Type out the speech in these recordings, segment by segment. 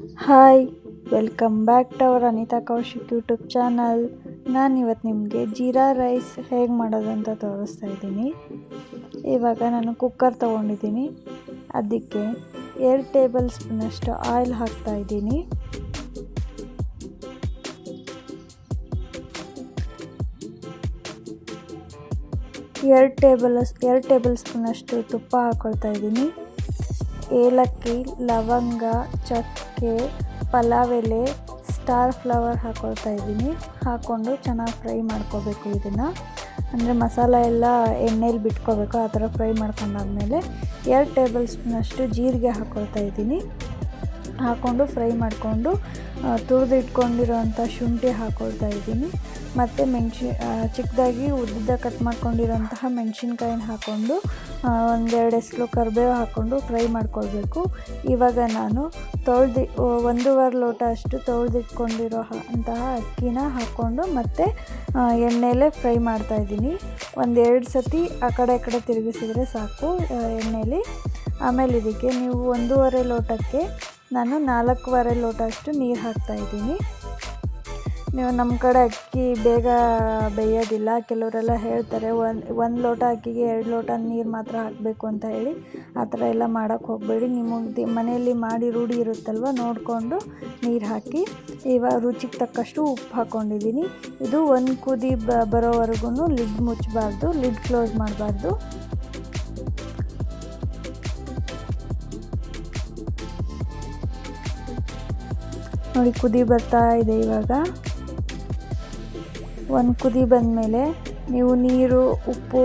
Hi, welcome back to our Anita Kaushik YouTube channel. ನಾನು ಇವತ್ತು ನಿಮಗೆ ಜೀರಾ ರೈಸ್ ಹೇಗೆ ಮಾಡೋದು ಅಂತ ತೋರಿಸ್ತಾ ಇದ್ದೀನಿ. ಇವಾಗ ನಾನು ಕುಕ್ಕರ್ ತೊಗೊಂಡಿದ್ದೀನಿ. ಅದಕ್ಕೆ ಎರಡು ಟೇಬಲ್ ಸ್ಪೂನಷ್ಟು ಆಯಿಲ್ ಹಾಕ್ತಾ ಇದ್ದೀನಿ. ಎರಡು ಟೇಬಲ್ ಎರಡು ಟೇಬಲ್ ಸ್ಪೂನಷ್ಟು ತುಪ್ಪ ಹಾಕ್ಕೊಳ್ತಾ ಇದ್ದೀನಿ. ಏಲಕ್ಕಿ, ಲವಂಗ, ಚಕ್ಕೆ ಪಲಾವ್ ಎಲೆ ಸ್ಟಾರ್ ಫ್ಲವರ್ ಹಾಕ್ಕೊಳ್ತಾ ಇದ್ದೀನಿ. ಹಾಕ್ಕೊಂಡು ಚೆನ್ನಾಗಿ ಫ್ರೈ ಮಾಡ್ಕೋಬೇಕು ಇದನ್ನು. ಅಂದರೆ ಮಸಾಲ ಎಲ್ಲ ಎಣ್ಣೆಯಲ್ಲಿ ಬಿಟ್ಕೋಬೇಕು, ಆ ಥರ ಫ್ರೈ ಮಾಡ್ಕೊಂಡಾದ್ಮೇಲೆ ಎರಡು ಟೇಬಲ್ ಸ್ಪೂನಷ್ಟು ಜೀರಿಗೆ ಹಾಕ್ಕೊಳ್ತಾ ಇದ್ದೀನಿ. ಹಾಕ್ಕೊಂಡು ಫ್ರೈ ಮಾಡಿಕೊಂಡು ತುರಿದಿಟ್ಕೊಂಡಿರೋಂಥ ಶುಂಠಿ ಹಾಕೊಳ್ತಾ ಇದ್ದೀನಿ. ಮತ್ತು ಮೆಣಸಿ ಚಿಕ್ಕದಾಗಿ ಉದ್ದ ಕಟ್ ಮಾಡ್ಕೊಂಡಿರೋಂತಹ ಮೆಣಸಿನ್ಕಾಯಿನ ಹಾಕ್ಕೊಂಡು ಒಂದೆರಡು ಎಸ್ಲು ಕರಿಬೇವು ಹಾಕ್ಕೊಂಡು ಫ್ರೈ ಮಾಡ್ಕೊಳ್ಬೇಕು. ಇವಾಗ ನಾನು ತೊಳ್ದು ಒಂದೂವರೆ ಲೋಟ ಅಷ್ಟು ತೊಳೆದಿಟ್ಕೊಂಡಿರೋ ಅಂತಹ ಅಕ್ಕಿನ ಹಾಕ್ಕೊಂಡು ಮತ್ತು ಎಣ್ಣೆಯಲ್ಲೇ ಫ್ರೈ ಮಾಡ್ತಾಯಿದ್ದೀನಿ ಒಂದೆರಡು ಸತಿ ಆ ಕಡೆ ಈ ಕಡೆ ತಿರುಗಿಸಿದರೆ ಸಾಕು ಎಣ್ಣೆಯಲ್ಲಿ ಆಮೇಲೆ ಇದಕ್ಕೆ ನೀವು ಒಂದೂವರೆ ಲೋಟಕ್ಕೆ ನಾನು ನಾಲ್ಕೂವರೆ ಲೋಟ ಅಷ್ಟು ನೀರು ಹಾಕ್ತಾಯಿದ್ದೀನಿ ನೀವು ನಮ್ಮ ಕಡೆ ಅಕ್ಕಿ ಬೇಗ ಬೇಯೋದಿಲ್ಲ. ಕೆಲವರೆಲ್ಲ ಹೇಳ್ತಾರೆ, ಒಂದು ಒಂದು ಲೋಟ ಅಕ್ಕಿಗೆ ಎರಡು ಲೋಟ ನೀರು ಮಾತ್ರ ಹಾಕಬೇಕು ಅಂತ ಹೇಳಿ. ಆ ಥರ ಎಲ್ಲ ಮಾಡೋಕ್ಕೆ ಹೋಗಬೇಡಿ. ನಿಮಗೆ ಮನೆಯಲ್ಲಿ ಮಾಡಿ ರೂಢಿ ಇರುತ್ತಲ್ವ? ನೋಡಿಕೊಂಡು ನೀರು ಹಾಕಿ. ಇವಾಗ ರುಚಿಗೆ ತಕ್ಕಷ್ಟು ಉಪ್ಪು ಹಾಕ್ಕೊಂಡಿದ್ದೀನಿ. ಇದು ಒಂದು ಕುದಿ ಬರೋವರೆಗೂ ಲಿಡ್ ಮುಚ್ಚಬಾರ್ದು, ಲಿಡ್ ಕ್ಲೋಸ್ ಮಾಡಬಾರ್ದು. ನೋಡಿ ಕುದಿ ಬರ್ತಾ ಇದೆ ಇವಾಗ. ಒಂದು ಕುದಿ ಬಂದಮೇಲೆ ನೀವು ನೀರು, ಉಪ್ಪು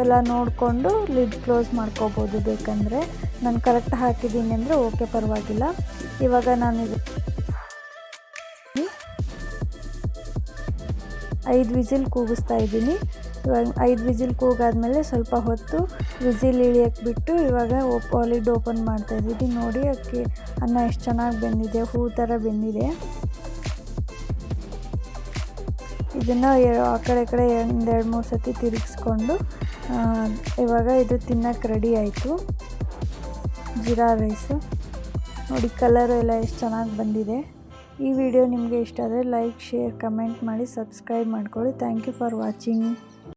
ಎಲ್ಲ ನೋಡಿಕೊಂಡು ಲಿಡ್ ಕ್ಲೋಸ್ ಮಾಡ್ಕೋಬೋದು ಬೇಕಂದರೆ. ನಾನು ಕರೆಕ್ಟ್ ಹಾಕಿದ್ದೀನಿ ಅಂದರೆ ಓಕೆ, ಪರವಾಗಿಲ್ಲ. ಇವಾಗ ನಾನು ಇದು ಐದು ವಿಸಿಲ್ ಕೂಗಿಸ್ತಾ ಇದ್ದೀನಿ. ಇವಾಗ ಐದು ವಿಸಿಲ್ ಕೂಗಾದ್ಮೇಲೆ ಸ್ವಲ್ಪ ಹೊತ್ತು ವಿಜಿಲ್ ಇಳಿಯಕ್ಕೆ ಬಿಟ್ಟು ಇವಾಗ ಓಪ್ ಲಿಡ್ ಓಪನ್ ಇದ್ದೀವಿ ನೋಡಿ ಅಕ್ಕಿ ಅನ್ನ ಎಷ್ಟು ಚೆನ್ನಾಗಿ ಬೆಂದಿದೆ, ಹೂ ಥರ ಬೆಂದಿದೆ. ಇದನ್ನು ಆ ಕಡೆ ಕಡೆ ಒಂದೆರಡು ಮೂರು ಸತಿ ತಿರುಗಿಸ್ಕೊಂಡು ಇವಾಗ ಇದು ತಿನ್ನಕ್ಕೆ ರೆಡಿ ಆಯಿತು. ಜೀರಾ ರೈಸು. ನೋಡಿ ಕಲರ್ ಎಲ್ಲ ಎಷ್ಟು ಚೆನ್ನಾಗಿ ಬಂದಿದೆ. ಈ ವಿಡಿಯೋ ನಿಮಗೆ ಇಷ್ಟ ಆದರೆ ಲೈಕ್ ಶೇರ್ ಕಮೆಂಟ್ ಮಾಡಿ ಸಬ್ಸ್ಕ್ರೈಬ್ ಮಾಡ್ಕೊಳ್ಳಿ. Thank you for watching